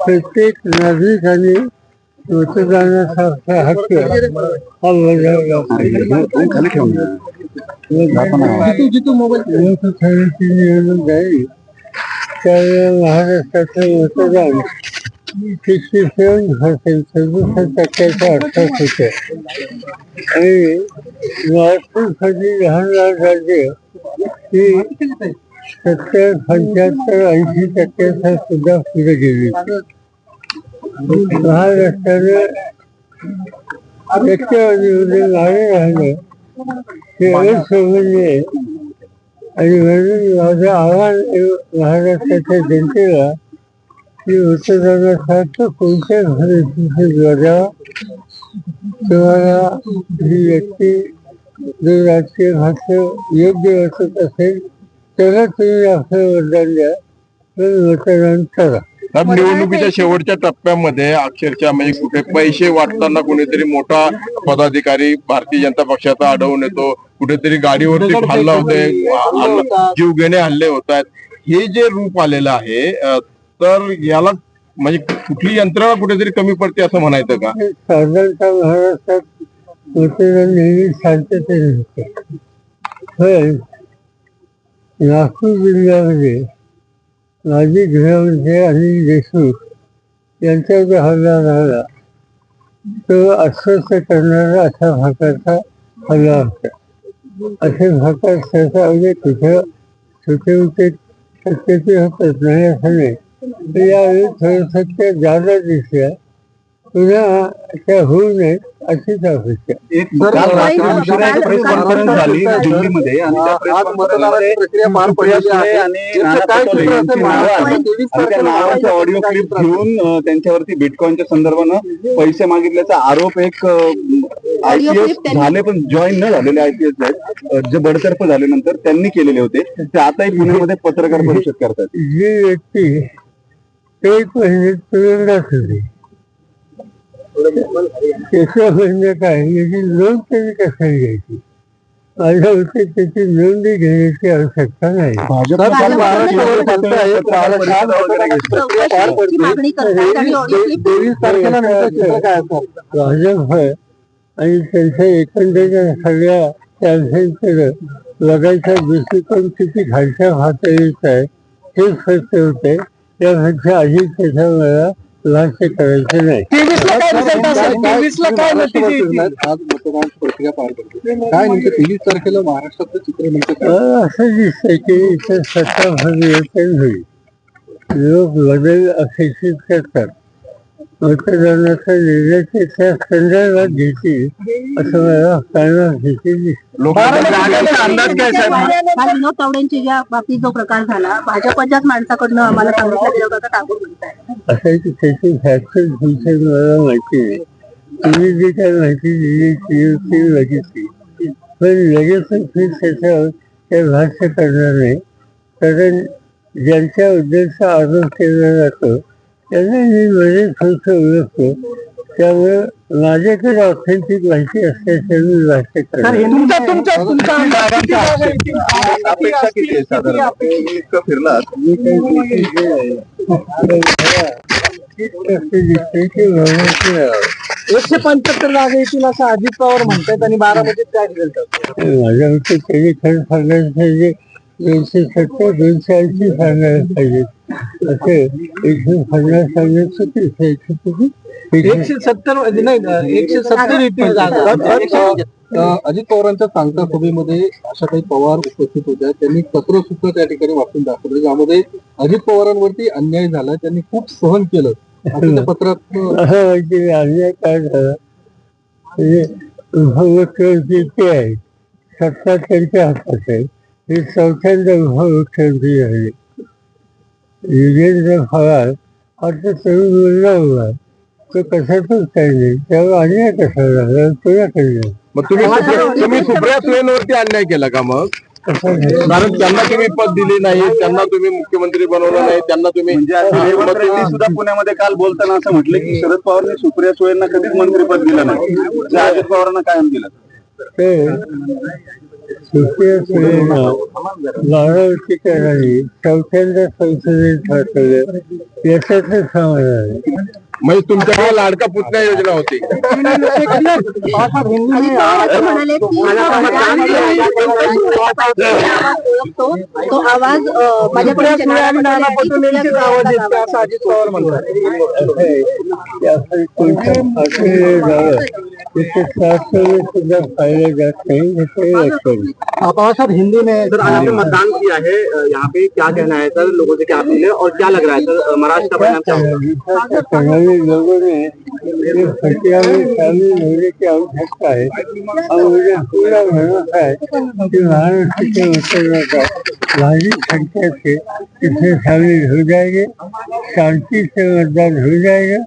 प्रत्येक नागरिकाने मतदानासारखा हक्क हा बजावला लोकसभेची निवडणूक झाली त्यावेळेला महाराष्ट्राचं मतदान सिक्स्टी सेवन पर्सेंट सदुसष्ट टक्क्याच्या आसपास होते आणि महाराष्ट्रासाठी लहान लहान राज्य ही सत्तर पंच्याहत्तर ऐंशी टक्के सुद्धा पुढे गेली. महाराष्ट्राने टक्केवारीमध्ये मागे राहिलं. हे असमजले आहे आणि म्हणून माझं आव्हान महाराष्ट्राच्या जनतेला की मतदानासारखं कोणत्या परिस्थितीत बजावा तुम्हाला ही व्यक्ती जो राजकीय भाष्य योग्य वाटत असेल त्याला तुम्ही आपलं मतदान द्या पण मतदान करा. साहेब निवडणुकीच्या शेवटच्या टप्प्यामध्ये अक्षरशः म्हणजे कुठे पैसे वाटताना कोणीतरी मोठा पदाधिकारी भारतीय जनता पक्षाचा अडवून येतो. कुठेतरी गाडीवरती हल्ला होतोय हल्ला- जीव घेणे हल्ले होत आहेत. हे जे रूप आलेलं आहे तर याला म्हणजे कुठली यंत्रणा कुठेतरी कमी पडते असं म्हणायचं का? साधारणतः महाराष्ट्रात नेहमी शांततेने होते. नागपूर जिल्ह्यामध्ये माजी गृहमंत्री अनिल देशमुख यांच्यावर हल्ला झाला. तो अस्वस्थ करणारा अशा भागाचा हल्ला होता. असे भागात सहसा म्हणजे कुठं छोटे मोठे शक्यते होतात नाही असं नाही यावेळी थोडं सत्य जादा दिसल्या पुन्हा त्या होऊ नयेत अशीच अपेक्षा. एक झाली दिल्लीमध्ये आणि त्या प्रेस कॉन्फरन्समध्ये प्रक्रिया पार सुप्रिया पडलेली सुळे आहे. आणि याचं नाना काय पटोले चित्र यांची असेल? नावं आली. तेवीस आणि त्या तारखेला नावांचा ऑडिओ क्लिप घेऊन त्यांच्यावरती बिटकॉइनच्या संदर्भानं पैसे मागितल्याचा आरोप एक आयपीएस झाले पण जॉईन न झालेले आयपीएस आहेत जे बडतर्फ झाल्यानंतर त्यांनी केलेले होते. ते आताही पुण्यामध्ये पत्रकार परिषद करतात. जी व्यक्ती एक महिने तुरुंगात होती म्हणजे काय याची नोंद त्यांनी कशाला घ्यायची? माझ्या मते त्याची नोंदी घेण्याची आवश्यकता नाही. भाजप आहे. आणि आहे त्यांच्या एकंदरीत सगळ्या कॅन्सरकडे बघायचा दृष्टिकोन किती खालच्या पातळीचा आहे हे स्पष्ट होते. त्यापेक्षा अधिक त्याच्यामुळे करायचं नाही. आज मतदान प्रक्रिया पार पडते. काय नेमकं तेवीस तारखेला महाराष्ट्रातलं चित्र नेमकं काय? मला असं दिसतंय की इथे सत्ता परिवर्तन होईल. लोक बदल अपेक्षित करतात. मतदानाचा निर्णय त्या संदर्भात घेतील असं मला कानात घेतील दिसतं लोकांचा अंदाज काय साहेब? हा विनोद तावडेंच्या ज्या बाबतीत जो प्रकार झाला भाजपच्याच माणसाकडनं आम्हाला सांगितलं गेलं होतं का ठाकूर म्हणताय असं की त्याची फॅक्टर मला माहिती नाही तुम्ही जी काय माहिती दिली ती ती बघितली. पण मी त्याच्यावर काही भाष्य करणार नाही. कारण ज्यांच्या उद्देशा आरोप केला जातो त्यांना मी बरेच फक्त ओळखतो त्यामुळे माझ्याकडे ऑथेंटिक माहिती असल्याचे मी भाष्य करणार अपेक्षा किती आहे साधारण? आपण इतकं फिरलात मी काही गोष्टी जे आहे, मला तीच गोष्ट दिसते की भगवंत राहावं. एकशे पंच्याहत्तर जागा येतील असं अजित पवार म्हणतात आणि बारामतीत काय माझ्या मते त्यांनी खरं सांगायला पाहिजे दोनशे सत्तर दोनशे ऐंशी सांगायला पाहिजे. असे एकशे पन्नास चुकीचं आहे. एकशे? एकशे सत्तर नाही एकशे सत्तर येतील अजित पवारांच्या सांगता सभेमध्ये अशा काही पवार उपस्थित होत्या. त्यांनी पत्र सुद्धा त्या ठिकाणी वाचून दाखवलं. ज्यामध्ये अजित पवारांवरती अन्याय झाला. त्यांनी खूप सहन केलं. असं त्या पत्रात अन्याय काय झाला म्हणजे ते आहे सत्ता त्यांच्या हातात आहे हे चौथ्यांदा उपमुख्यमंत्री झाले युगेंद्र पवार आता तरुण मुलगा. तो कशातच काही नाही. त्यामुळे अन्याय कसा झाला? मग तुम्ही सुप्रिया- तुम्ही सुप्रिया सुळेंवरती अन्याय केला का मग? कारण त्यांना तुम्ही पद दिले नाही त्यांना तुम्ही मुख्यमंत्री बनवलं नाही त्यांना तुम्ही म्हणजे आज रेवंत रेड्डी सुद्धा पुण्यामध्ये काल बोलताना असं म्हटलं की शरद पवारने सुप्रिया सुळेंना कधीच मंत्रीपद दिलं नाही. जे अजित पवारांना कायम दिलं. ते सुप्रिया सुळेंना बारावतीकरांनी चौथ्यांदा संसदेत पाठवलं याच्यातच समाधान आहे. म्हणजे तुमच्याकडे लाडका पुतण्या योजना होती अजित पवार असं म्हणाले की आवाज ओळखतो तो आवाज अं, भाजपच्या नावामध्ये असं आहे की आपण कोणत्या पातळीवर जावं तिथे शास्त्र सुद्धा पाहिलं जात नाही हे लक्षात बाबासाहेब हिंदी में सर, आज आपने मतदान किया है यहाँ पे क्या कहना है सर, लोगों से क्या अपील है और क्या लग रहा है सर महाराष्ट्र का परिणाम क्या लोगों ने शामिल होने की आवश्यकता है और मुझे पूरा भरोसा है। कि महाराष्ट्र के का भारी संख्या से इसमें शामिल हो जाएँगे शांति से मतदान हो जाएगा